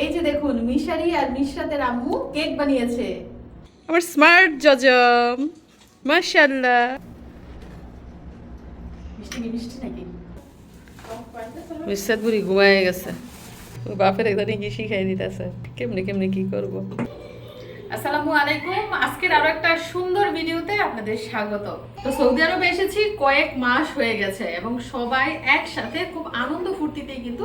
এই যে দেখুন মিশারি আর মিশরাতের আম্মু কেক বানিয়েছে। আমার স্মার্ট জজম মাশাআল্লাহ। মিষ্টি মিষ্টি নাকি? মিসাদ বুড়ি ঘুমায় গেছে। বাপের একদম কি শিখাই দিতেছে কেমনে কেমনে কি করব? আসসালামু আলাইকুম। আজকের আরও একটা সুন্দর ভিডিওতে আপনাদের স্বাগত। তো সৌদি আরবে এসেছি, কয়েক মাস হয়ে গেছে এবং সবাই একসাথে খুব আনন্দ ফুর্তিতেই কিন্তু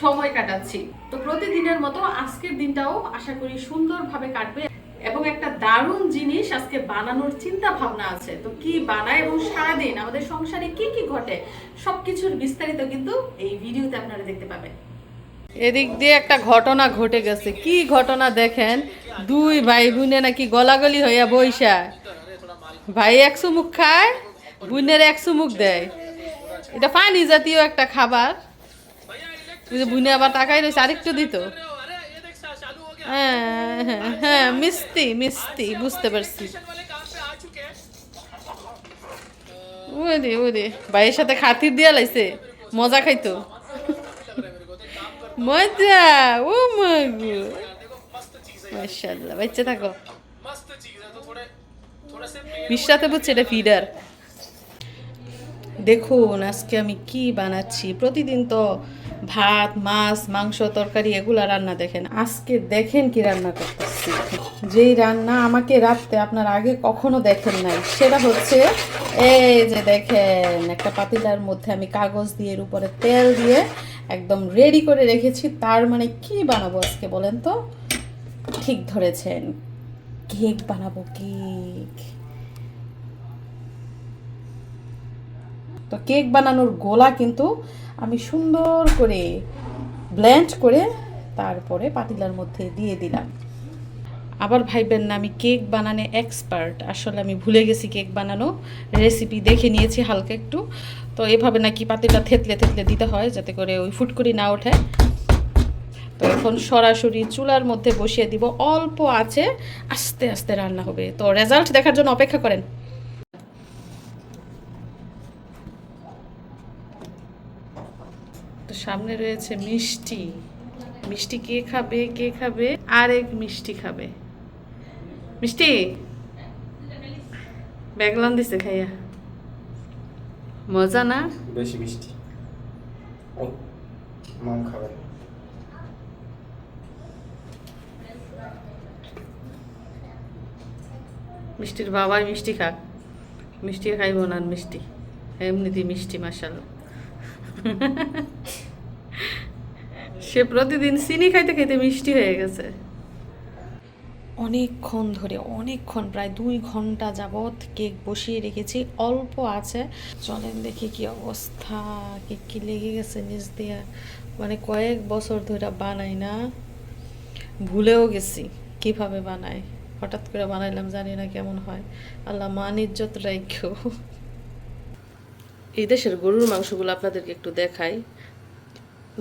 সময় কাটাচ্ছি। তো প্রতিদিনের মতো আজকের দিনটাও আশা করি সুন্দরভাবে কাটবে এবং একটা দারুণ জিনিস আজকে বানানোর চিন্তা ভাবনা আছে। তো কি বানায় এবং সারাদিন আমাদের সংসারে কি কি ঘটে, সবকিছুর বিস্তারিত কিন্তু এই ভিডিওতে আপনারা দেখতে পাবেন। এদিক দিয়ে একটা ঘটনা ঘটে গেছে। কি ঘটনা দেখেন? দুই ভাই বোনে নাকি গলাগলি হইয়া বইসা। ভাই এক চুমুক খায়, বোনের এক চুমুক দেয়। এটা পানি জাতীয় একটা খাবার। যে বুনে আবার টাকাই রয়েছে, আরেকটু দিত। হ্যাঁ হ্যাঁ মিষ্টি মিষ্টি, বুঝতে পারছি। ওই দে। ভাইয়ের সাথে খাতির দিয়া লাইছে, মজা খাইতো। মজা, ও মাগো। মাশাআল্লাহ, বাচ্চা থাকো। বুঝছে এটা ফিডার দেখুন, আজকে আমি কি বানাচ্ছি? প্রতিদিন তো ভাত, মাছ, মাংস, তরকারি এগুলা রান্না দেখেন। আজকে দেখেন কি রান্না করতেছি। যেই রান্না আমাকে রাখতে আপনার আগে কখনো দেখেন নাই, সেটা হচ্ছে এই যে দেখেন, একটা পাতিলার মধ্যে আমি কাগজ দিয়ে এর উপরে তেল দিয়ে একদম রেডি করে রেখেছি। তার মানে কি বানাবো আজকে বলেন তো? ঠিক ধরেছেন। কেক বানাবো কেক তো কেক বানানোর গোলা কিন্তু আমি সুন্দর করে ব্লেন্ড করে তারপরে পাতিলার মধ্যে দিয়ে দিলাম। আবার ভাইবেন না, আমি কেক বানানে এক্সপার্ট আসলে আমি ভুলে গেছি কেক বানানো রেসিপি দেখে নিয়েছি হালকা একটু। তো এভাবে নাকি পাতিটা থেতলে থেতলে দিতে হয় যাতে করে ওই ফুটকুরি না ওঠে। তো এখন সরাসরি চুলার মধ্যে বসিয়ে দিব। অল্প আছে, আস্তে আস্তে রান্না হবে। তো রেজাল্ট দেখার জন্য অপেক্ষা করেন। তো সামনে রয়েছে মিষ্টি। মিষ্টি কে খাবে কে খাবে? আর এক মিষ্টি খাবে। মিষ্টি? ব্যাগলান দিছে খাইয়া। মজা না? বেশি মিষ্টি। ও মাম খাবেন মিষ্টির বাবাই মিষ্টি খাক। মিষ্টি খাইব না মিষ্টি। এমনিতেই মিষ্টি মাসাল সে প্রতিদিন চিনি খাইতে খাইতে মিষ্টি হয়ে গেছে। অনেকক্ষণ ধরে, অনেকক্ষণ, প্রায় দুই ঘণ্টা যাবৎ কেক বসিয়ে রেখেছি। অল্প আছে। চলেন দেখি কি অবস্থা। কেক কি লেগে গেছে নিচ দিয়া? মানে কয়েক বছর ধরে বানাই না। ভুলেও গেছি কীভাবে বানাই। হঠাৎ করে বানাইলাম, জানি না কেমন হয়। আল্লাহ মান ইজ্জত রাখো এই দেশের গরুর মাংসগুলো আপনাদেরকে একটু দেখাই।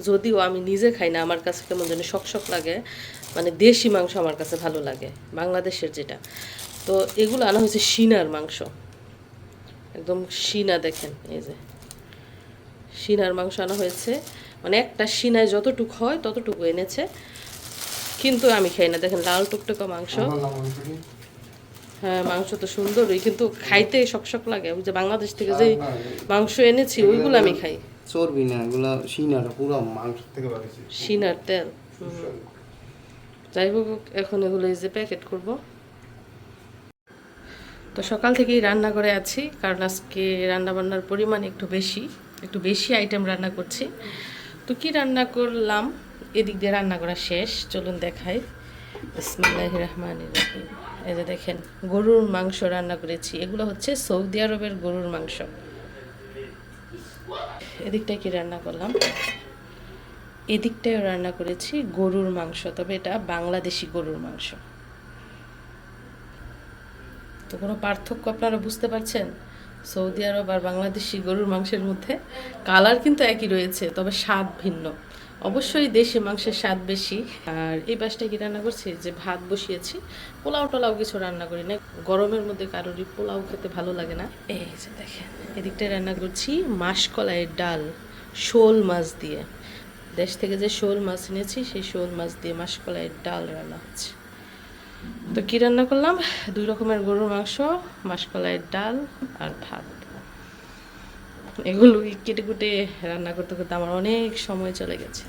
যদিও আমি নিজে খাই না, আমার কাছে কেমন যেন শক শক লাগে। মানে দেশি মাংস আমার কাছে ভালো লাগে বাংলাদেশের যেটা। তো এগুলো আনা হয়েছে সিনার মাংস। একদম সিনা দেখেন এই যে। সিনার মাংস আনা হয়েছে। মানে একটা সিনায় যতটুকু হয় ততটুকু এনেছে। কিন্তু আমি খাই না। দেখেন লাল টুকটুকা মাংস। হ্যাঁ মাংস তো সুন্দরই কিন্তু খাইতে শকশক লাগে। ওই যে বাংলাদেশ থেকে যে মাংস এনেছি ওইগুলো আমি খাই। চর্বি না এগুলো সিনার পুরো মাংস থেকে সিনার তেল। যাই হোক, এখন এগুলো এই যে প্যাকেট করব। তো সকাল থেকেই রান্না করে আছি, কারণ আজকে রান্না বান্নার পরিমাণ একটু বেশি একটু বেশি আইটেম রান্না করছি। তো কি রান্না করলাম? এদিক দিয়ে রান্না করা শেষ, চলুন দেখাই। বিসমিল্লাহ রহমান এই যে দেখেন, গরুর মাংস রান্না করেছি। এগুলো হচ্ছে সৌদি আরবের গরুর মাংস। এদিকটায় কি রান্না করলাম? এদিকটায় রান্না করেছি গরুর মাংস, তবে এটা বাংলাদেশি গরুর মাংস। তো কোনো পার্থক্য আপনারা বুঝতে পারছেন? সৌদি আরব আর বাংলাদেশি গরুর মাংসের মধ্যে কালার কিন্তু একই রয়েছে, তবে স্বাদ ভিন্ন। অবশ্যই দেশি মাংসের স্বাদ বেশি। আর এই বাসটা কি রান্না করছি? যে ভাত বসিয়েছি, পোলাও টোলাও কিছু রান্না করি না গরমের মধ্যে কারোরই পোলাও খেতে ভালো লাগে না। এই যে দেখেন, এদিকটায় রান্না করছি মাসকলাইয়ের ডাল, শোল মাছ দিয়ে। দেশ থেকে যে শোল মাছ এনেছি, সেই শোল মাছ দিয়ে মাসকলাইয়ের ডাল রান্না হচ্ছে। তো কী রান্না করলাম? দুই রকমের গরুর মাংস মাসকলাইয়ের ডাল আর ভাত। এগুলো কেটে কুটে রান্না করতে করতে আমার অনেক সময় চলে গেছে।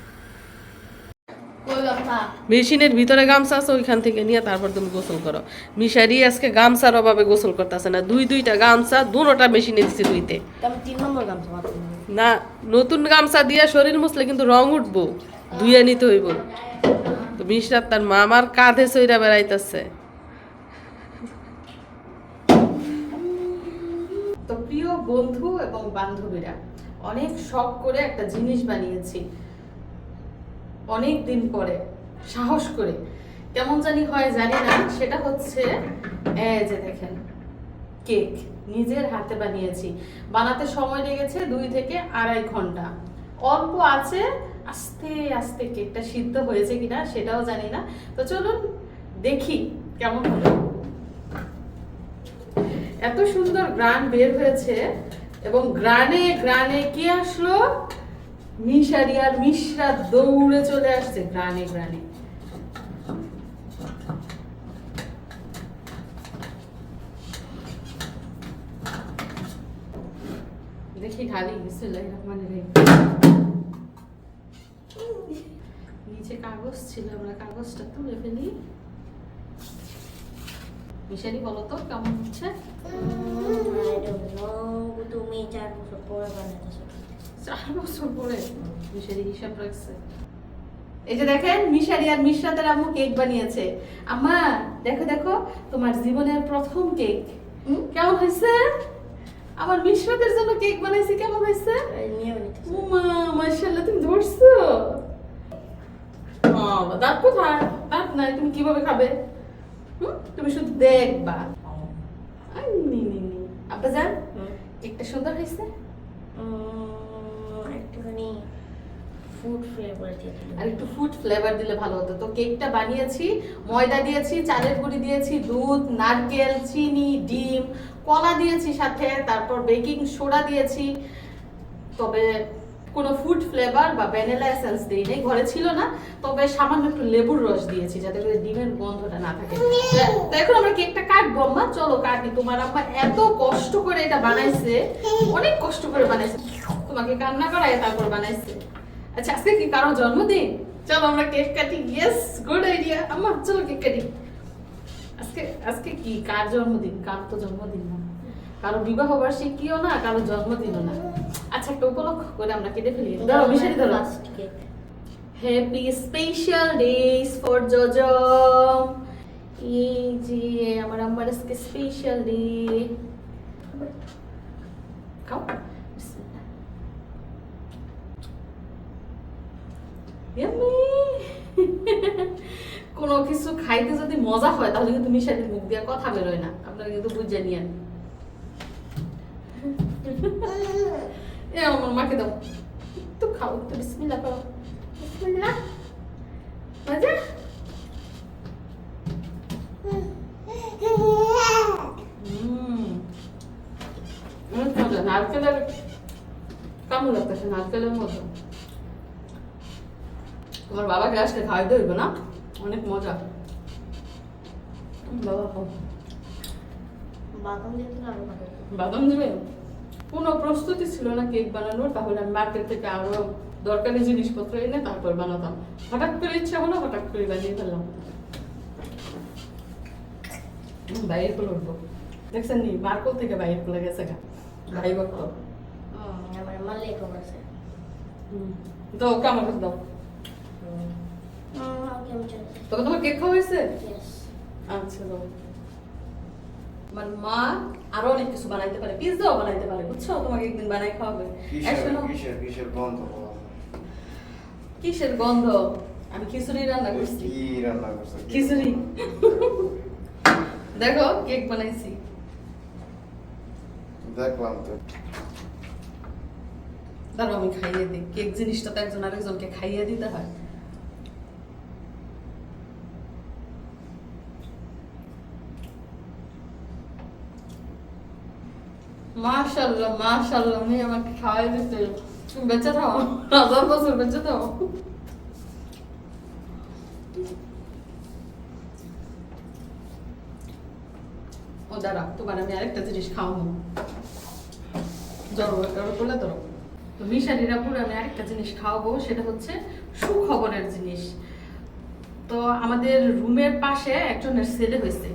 মেশিনের ভিতরে গামছা আছে, ওইখান থেকে নিয়ে তারপর তুমি গোসল করো। মিশারি আজকে গামছার অভাবে গোসল করতেছে না। দুই দুইটা গামছা দুটোটা মেশিনে দিচ্ছে দুইতে তিন নম্বর গামছা না, নতুন গামছা দিয়া শরীর মুছলে কিন্তু রং উঠবো ধুয়ে নিতে হইব। তো মিশরাত তার মামার কাঁধে সইরা বেড়াইতেছে। তো প্রিয় বন্ধু এবং বান্ধবীরা, অনেক শখ করে একটা জিনিস বানিয়েছি। অনেক দিন পরে, সাহস করে। কেমন জানি হয় জানি না, সেটা হচ্ছে, এই যে দেখেন, কেক। নিজের হাতে বানিয়েছি। বানাতে সময় লেগেছে দুই থেকে আড়াই ঘণ্টা। অল্প আছে, আস্তে আস্তে কেকটা সিদ্ধ হয়েছে কিনা সেটাও জানি না। তো চলুন দেখি কেমন হলো। এত সুন্দর গ্রান বের হয়েছে এবং গ্রানে গ্রানে কি আসলো? মিশারি আর মিশরা দৌড়ে চলে আসছে, গ্রানে গ্রানে। দেখি ঢালি বিসমিল্লাহির রহমানির রহিম নিচে কাগজ ছিল আমরা কাগজটা তুলে ফেলি মিশারি বলো তো কেমন হচ্ছে তুমি চার বছর পরে বানাতেছো চার বছর পরে মিশারি হিসাব রাখছে এই যে দেখেন মিশারি আর মিশরাতের আম্মু কেক বানিয়েছে। আম্মা দেখো দেখো তোমার জীবনের প্রথম কেক কেমন হয়েছে? আমার বিশ্বাসের জন্য কেক বানাইছি কেমন হয়েছে? উমা মাশাআল্লাহ তুমি ধরছো। দাঁত কোথায়? দাঁত নাই তুমি কীভাবে খাবে? হুম তুমি শুধু দেখবা। নি নি যান কেকটা সুন্দর হয়েছে? একটুখানি। ফুড ফ্লেভার একটু ফুড ফ্লেভার দিলে ভালো হতো। তো কেকটা বানিয়েছি, ময়দা দিয়েছি, চালের গুঁড়ি দিয়েছি, দুধ, নারকেল, চিনি, ডিম, কলা দিয়েছি সাথে, তারপর বেকিং সোডা দিয়েছি। তবে কোনো ফুড ফ্লেভার বা ভ্যানিলা এসেন্স ঘরে ছিল না। তবে সামান্য একটু লেবুর রস দিয়েছি যাতে করে ডিমের গন্ধটা না থাকে। তো এখন আমরা কেকটা কাটবো, আম্মা। চলো কাটি। তোমার আম্মা এত কষ্ট করে এটা বানাইছে, অনেক কষ্ট করে বানাইছে। তোমাকে কান্না করায়, তারপর বানাইছে। আচ্ছা আজকে কি কারও জন্মদিন? চলো আমরা কেক কাটি। ইয়েস গুড আইডিয়া আম্মা চলো কেক কাটি। আজকে আজকে কি? কার জন্মদিন? কার তো জন্মদিন না। কারও বিবাহ বার্ষিকীও না কারও জন্মদিনও না। আচ্ছা একটা উপলক্ষ করে আমরা কেটে ফেলি। ধরো মিশারি ধরো। হ্যাপি স্পেশাল ডেজ ফর জজম এই যে আমার আম্মার আজকে স্পেশাল ডে খাও। কোনো কিছু খাইতে যদি মজা হয়, তাহলে কিন্তু মিশারির মুখ দিয়ে কথা বেরোয় না। আপনারা কিন্তু বুঝে নিয়েন এ, আমার মাকে দাও। একটু খাও, একটু বিসমিল্লাহ করো বিসমিল্লাহ। মজা? মজা নারকেলের কেমন লাগতেছে, নারকেলের মতো। তোমার বাবাকে আজকে খাওয়াইতে হইবে না? অনেক মজা। বাবা বাদাম দিবে? কোনো প্রস্তুতি ছিল না কেক বানানোর তাহলে আমি মার্কেট থেকে আরও দরকারি জিনিসপত্র এনে তারপর বানাতাম। হঠাৎ করে ইচ্ছা হলো হঠাৎ করে বানিয়ে ফেললাম। বাইরে খুলে উঠবো। দেখছেন নি মার্কল থেকে বাইরে খুলে গেছে গা। ভাই হুম, আমার আমার আছে। ওকে দাও আমি চাই তোকে তোমার কেক খাওয়া হয়েছে? ইয়েস আচ্ছা দাও আমার মা আরও অনেক কিছু বানাইতে পারে পিৎজাও বানাইতে পারে বুঝছ? তোমাকে একদিন বানাই খাওয়াবে। এই কিসের শোনো, কিসের কিসের গন্ধ? বলো? কিসের গন্ধ? আমি খিচুড়ি রান্না করছি। কি রান্না করছ? কি খিচুড়ি। রান্না? দেখো কেক বানাইছি। দেখলাম তো। দাঁড়াও আমি খাইয়ে দিই। কেক জিনিসটা তো একজন আরেকজনকে খাইয়ে দিতে হয়। মাশাল্লাহ মাশাল্লাহ মেয়ে আমাকে খাওয়াই বেঁচে থাও, হাজার বছর বেঁচে থাও। ও দাঁড়া, তোমার আমি আরেকটা জিনিস খাওয়াবো। জ্বর করলে তো তো মিশারিরা পুরো আমি আরেকটা জিনিস খাওয়াবো, সেটা হচ্ছে সুখবরের জিনিস। তো আমাদের রুমের পাশে একজনের ছেলে হয়েছে।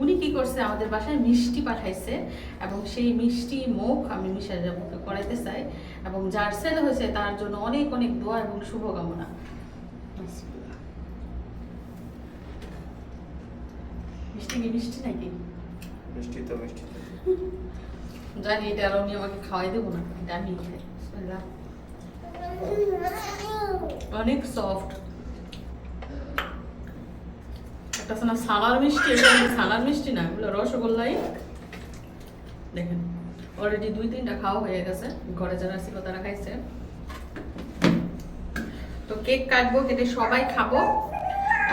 উনি কি করছে আমাদের বাসায় মিষ্টি পাঠাইছে এবং সেই মিষ্টি মুখ আমি মিশারিরা মুখে করাইতে চাই এবং যার ছেলে হয়েছে তার জন্য অনেক অনেক দোয়া এবং শুভকামনা। মিষ্টি কি মিষ্টি নাকি? মিষ্টি তো মিষ্টি জানি এটা আর উনি আমাকে খাওয়াই দেবো না এটা আমি খাই। অনেক সফট আছে না, সালার মিষ্টি সালার মিষ্টি না, এগুলো রসগোল্লাই। দেখেন অলরেডি দুই তিনটা খাওয়া হয়ে গেছে, ঘরে যারা ছিল তারা খাইছে। তো কেক কাটবো, কেটে সবাই খাব,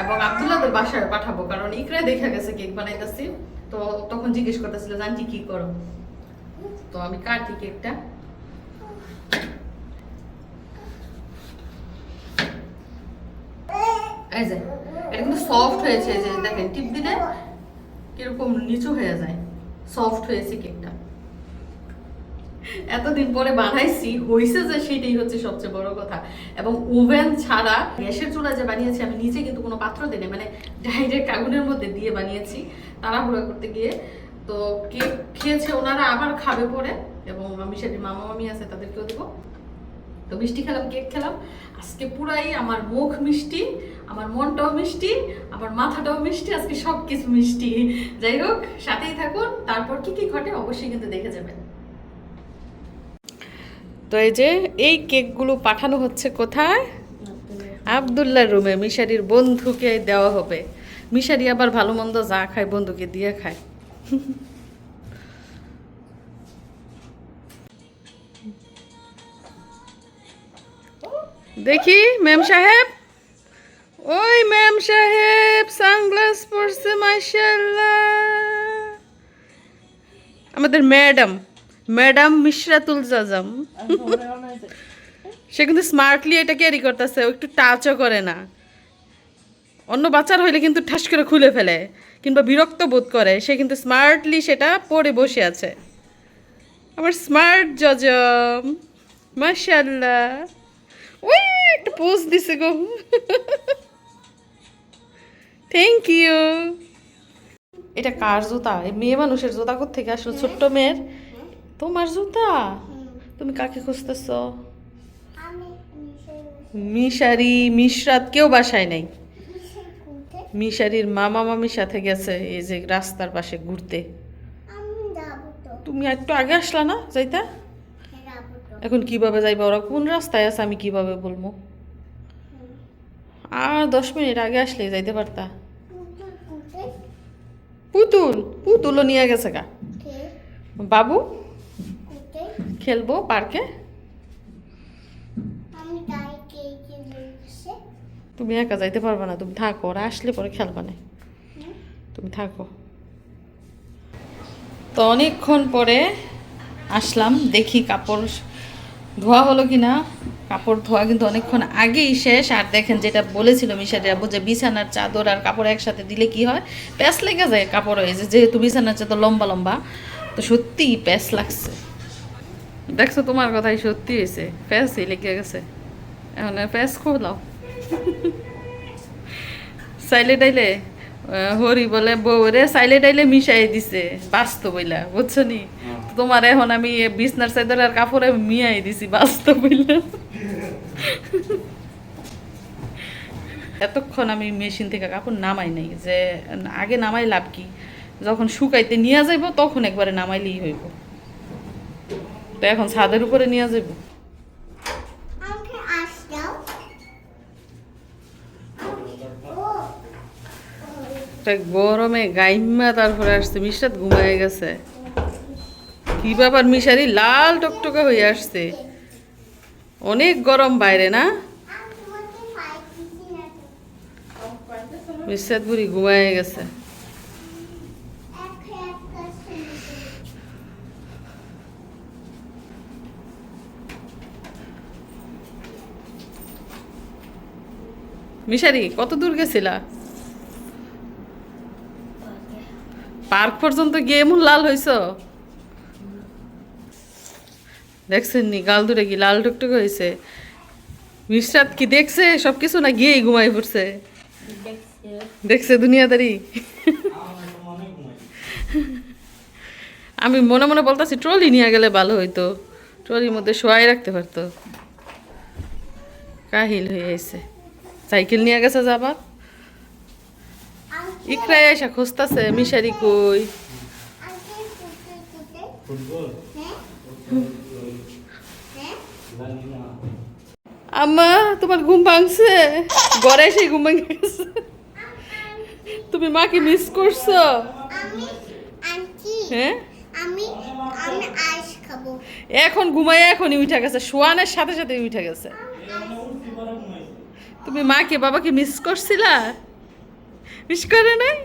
এবং আব্দুল্লাদের বাসায় পাঠাবো, কারণ ইকরা দেখা গেছে কেক বানাইতেছি। তো তখন জিজ্ঞেস করতেছিল জানটি কি করো? তো আমি কাটি কেকটা। এই যে সফট হয়েছে যে দেখেন, টিপ দিলে কীরকম নিচু হয়ে যায়। সফট হয়েছে কেকটা। এতদিন পরে বানাইছি, হইছে যে সেটাই হচ্ছে সবচেয়ে বড় কথা। এবং ওভেন ছাড়া গ্যাসের চুলা যে বানিয়েছি, আমি নিজে কিন্তু কোনো পাত্র দিই মানে ডাইরেক্ট আগুনের মধ্যে দিয়ে বানিয়েছি তাড়াহুড়া করতে গিয়ে। তো কেক খেয়েছে ওনারা, আবার খাবে পরে। এবং আমি সেটি মামা মামি আছে, তাদেরকেও দেবো। তো মিষ্টি খেলাম, কেক খেলাম। আজকে পুরাই আমার মুখ মিষ্টি, আমার মনটাও মিষ্টি, আমার মাথাটাও মিষ্টি, আজকে সব কিছু মিষ্টি। যাই হোক, সাথেই থাকুন, তারপর কি কি ঘটে অবশ্যই কিন্তু দেখে যাবেন। তো এই যে, এই কেকগুলো পাঠানো হচ্ছে কোথায়? আবদুল্লার রুমে, মিশারির বন্ধুকে দেওয়া হবে। মিশারি আবার ভালো মন্দ যা খায়, বন্ধুকে দিয়ে খায়। দেখি, ম্যাম সাহেব। ওই ম্যাম সাহেব, সানগ্লাস পরছে, মাশাআল্লাহ। আমাদের ম্যাডাম ম্যাডাম মিশরাতুল জাজাম। সে কিন্তু স্মার্টলি এটা ক্যারি করতেছে, ও একটু টাচও করে না। অন্য বাচ্চার হইলে কিন্তু ঠাস করে খুলে ফেলে, কিংবা বিরক্ত বোধ করে। সে কিন্তু স্মার্টলি সেটা পরে বসে আছে। আমার স্মার্ট জজম মাশাল্লাহ ওই একটা পোজ দিছে গো থ্যাংক ইউ এটা কার জুতা? মেয়ে মানুষের জুতা থেকে আসলো? ছোট্ট মেয়ের? তোমার জুতা? তুমি কাকে খুঁজতেছ? মিশারি মিশরাত কেউ বাসায় নাই। মিশারির মামা মামির সাথে গেছে এই যে রাস্তার পাশে ঘুরতে। তুমি একটু আগে আসলা না যাইতা? হ্যাঁ, এখন কীভাবে যাইবা? ওরা কোন রাস্তায় আছে আমি কীভাবে বলব? আর দশ মিনিট আগে আসলে যাইতে পারতা। পুতুল পুতুলও নিয়ে গেছে গা। বাবু? খেলব পার্কে? তুমি একা যাইতে পারবে না তুমি থাকো। ওরা আসলে পরে খেলবা না। তুমি থাকো। তো অনেকক্ষণ পরে আসলাম দেখি কাপড় ধোয়া হলো কি না কাপড় ধোয়া কিন্তু অনেকক্ষণ আগেই শেষ। আর দেখেন যেটা বলেছিল মিশারি আবু, যে বিছানার চাদর আর কাপড় একসাথে দিলে কি হয়? প্যাস লেগে যায় কাপড়। হয়েছে যেহেতু বিছানার চাদর লম্বা লম্বা, তো সত্যিই প্যাস লাগছে। দেখছ তোমার কথাই সত্যি হয়েছে। প্যাসই লেগে গেছে। এখন প্যাস খোলাও সাইলে ডাইলে হরি বলে বউরে সাইলে ডাইলে মিশাই দিছে। বাস্তব বইলা বুঝছ নি? তোমার এখন আমি বিছনার চাদর আর কাপড়ে মিয়াই দিছি বাস্তব বইলা এতক্ষণ আমি মেশিন থেকে কাপড় নামাই নাই যে আগে নামাই লাভ কি? যখন শুকাইতে নিয়ে যাইব তখন একবারে নামাইলেই হইব। তো এখন ছাদের উপরে নিয়ে যাইব। গরমে গাইমা তারপরে আসছে মিশাত ঘুমায় গেছে। কি ব্যাপার মিশারি? লাল টকটকে হয়ে আসছে। অনেক গরম বাইরে, না? মিশাদ বুড়ি ঘুমায় গেছে। মিশারি, কত দূর গেছিলা? পার্ক পর্যন্ত গিয়ে এমন লাল হয়েছ দেখছেন নি? গাল দূরে কি লাল টুকটুক হয়েছে মিশরাত কি দেখছে? সব কিছু না গিয়েই ঘুমাই পড়ছে? দেখছে দেখছে দুনিয়াদারি? আমি মনে মনে বলতেছি ট্রলি নিয়ে গেলে ভালো হইতো। ট্রলির মধ্যে শোয়াই রাখতে পারতো। কাহিল হয়ে আইছে। সাইকেল নিয়ে গেছে যাবার। ইকরাই এসা খুঁজতেছে মিশারি কই? ফুটবল আম্মা তোমার ঘুম ভাঙছে? ঘরে এসে ঘুম ভাঙে গেছে। তুমি মাকে মিস করছ? হ্যাঁ? এখন ঘুমাই এখনই উঠে গেছে। শোয়ানের সাথে সাথে উঠে গেছে। তুমি মাকে বাবাকে মিস করছিলা? মিস করে নাই?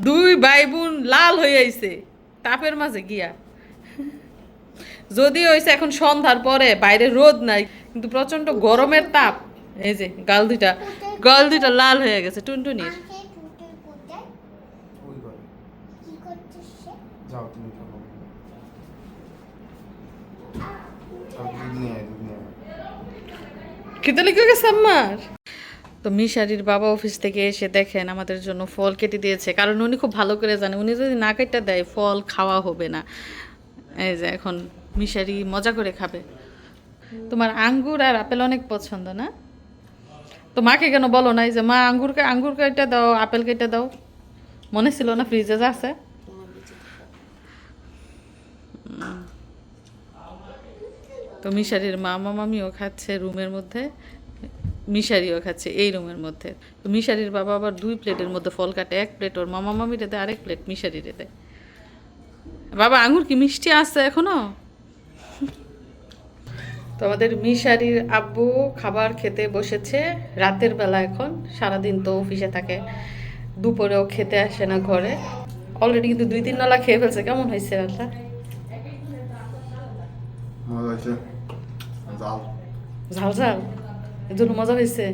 দুই ভাই বোন লাল হয়ে আইছে। তাপের মাঝে গিয়া। যদি হয়েছে এখন সন্ধ্যার পরে বাইরে রোদ নাই কিন্তু প্রচণ্ড গরমের তাপ। এই যে গাল দুইটা গাল দুইটা লাল হয়ে গেছে টুনটুনির লেগে গেছে আমার তো মিশারির বাবা অফিস থেকে এসে দেখেন আমাদের জন্য ফল কেটে দিয়েছে কারণ উনি খুব ভালো করে জানে উনি যদি না কেটে দেয় ফল খাওয়া হবে না। এই যে এখন মিশারি মজা করে খাবে। তোমার আঙ্গুর আর আপেল অনেক পছন্দ, না? তো মাকে কেন বলো না এই যে, মা, আঙ্গুর আঙ্গুর কেটে দাও, আপেল কেটে দাও। মনে ছিল না ফ্রিজে যা আছে। তো মিশারির মামা মামিও খাচ্ছে রুমের মধ্যে, মিশারিও খাচ্ছে এই রুমের মধ্যে। তো মিশারির বাবা আবার দুই প্লেটের মধ্যে ফল কাটে, এক প্লেট ওর মামা মামিরে দেয়, আরেক প্লেট মিশারিরে দেয়। বাবা আঙুর কি মিষ্টি আছে এখনও? তো আমাদের মিশারির আব্বু খাবার খেতে বসেছে রাতের বেলা এখন সারাদিন তো অফিসে থাকে দুপুরেও খেতে আসে না ঘরে। অলরেডি কিন্তু দুই তিন নলা খেয়ে ফেলছে কেমন হয়েছে রাতটা? ঝাল। ঝাল এর জন্য মজা হয়েছে?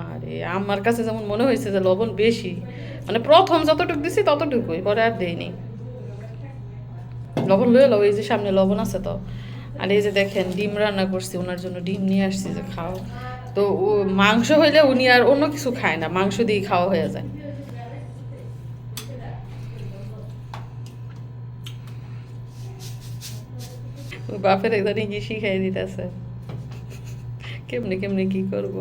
আরে আমার কাছে যেমন মনে হয়েছে যে লবণ বেশি। মানে প্রথম যতটুকু দিছি ততটুকুই পরে আর দেয়নি লবণ লয়ে লও, এই যে সামনে লবণ আছে তো। আর এই যে দেখেন, ডিম রান্না করছি, ওনার জন্য ডিম নিয়ে আসছি, যে খাও। তো ও মাংস হইলে উনি আর অন্য কিছু খায় না, মাংস দিয়ে খাওয়া হয়ে যায়। বাপের একদানি কি শিখাই দিতেছে। কেমনে কেমনে কি করব?